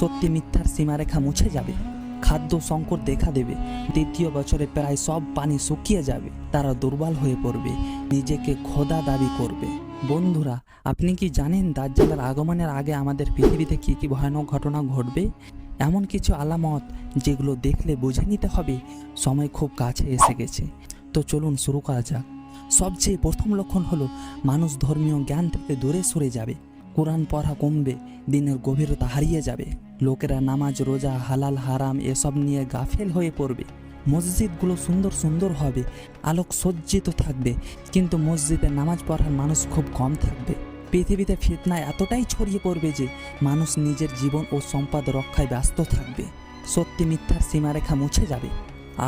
সত্যি মিথ্যার সীমারেখা মুছে যাবে। খাদ্য সংকট দেখা দেবে। দ্বিতীয় বছরে প্রায় সব পানি শুকিয়ে যাবে। তারা দুর্বল হয়ে পড়বে। নিজেকে খোদা দাবি করবে। বন্ধুরা, আপনি কি জানেন দাজ্জালের আগমনের আগে আমাদের পৃথিবীতে কি কি ভয়ানক ঘটনা ঘটবে? এমন কিছু আলামত যেগুলো দেখলে বুঝে নিতে হবে, সময় খুব কাছে এসে গেছে। তো চলুন শুরু করা যাক। সবচেয়ে প্রথম লক্ষণ হলো, মানুষ ধর্মীয় জ্ঞান থেকে দূরে সরে যাবে। কোরআন পড়া কমবে, দিনের গভীরতা হারিয়ে যাবে। লোকেরা নামাজ, রোজা, হালাল, হারাম এসব নিয়ে গাফেল হয়ে পড়বে। মসজিদগুলো সুন্দর সুন্দর হবে, আলোক সজ্জিত থাকবে, কিন্তু মসজিদে নামাজ পড়ার মানুষ খুব কম থাকবে। পৃথিবীতে ফিতনা এতটাই ছড়িয়ে পড়বে যে মানুষ নিজের জীবন ও সম্পদ রক্ষায় ব্যস্ত থাকবে। সত্যি মিথ্যার সীমারেখা মুছে যাবে,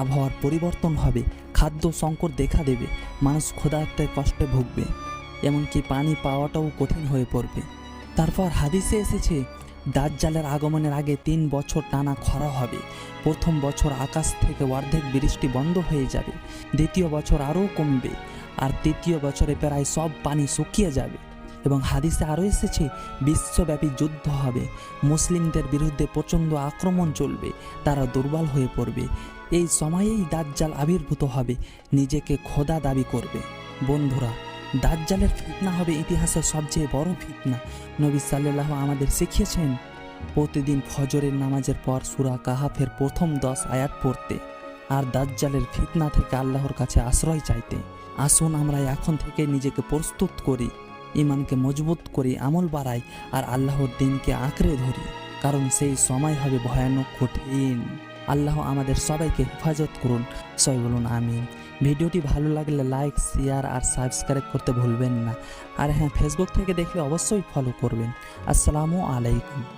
আবহাওয়ার পরিবর্তন হবে, খাদ্য সংকট দেখা দেবে, মানুষ ক্ষুধার্তের কষ্টে ভুগবে, এমনকি পানি পাওয়াটাও কঠিন হয়ে পড়বে। তারপর হাদিসে এসেছে, দাজ্জালের আগমনের আগে তিন বছর টানা খরা হবে। প্রথম বছর আকাশ থেকে অর্ধেক বৃষ্টি বন্ধ হয়ে যাবে। দ্বিতীয় বছর আরও কমবে আর তৃতীয় বছরে প্রায় সব পানি শুকিয়ে যাবে। এবং হাদিসে আরও এসেছে, বিশ্বব্যাপী যুদ্ধ হবে। মুসলিমদের বিরুদ্ধে প্রচণ্ড আক্রমণ চলবে, তারা দুর্বল হয়ে পড়বে। এই সময়েই দাজ্জাল আবির্ভূত হবে, নিজেকে খোদা দাবি করবে। বন্ধুরা দাজ্জালের ফিতনা হবে ইতিহাসের সবচেয়ে বড় ফিতনা। নবী সাল্লাল্লাহু আমাদের শিখিয়েছেন, প্রতিদিন ফজরের নামাজের পর সুরা কাহাফের প্রথম দশ আয়াত পড়তে, আর দাজ্জালের ফিতনা থেকে আল্লাহর কাছে আশ্রয় চাইতে। আসুন আমরা এখন থেকে নিজেকে প্রস্তুত করি ইমানকে মজবুত করি, আমল বাড়াই, আর আল্লাহর দিনকে আঁকড়ে ধরি, কারণ সেই সময় হবে ভয়ানক, কঠিন। আল্লাহ আমাদের সবাইকে হেফাজত করুন। সবাই বলুন আমিন। ভিডিওটি ভালো লাগলে লাইক, শেয়ার আর সাবস্ক্রাইব করতে ভুলবেন না। আর হ্যাঁ ফেসবুক থেকে দেখলে অবশ্যই ফলো করবেন। আসসালামু আলাইকুম।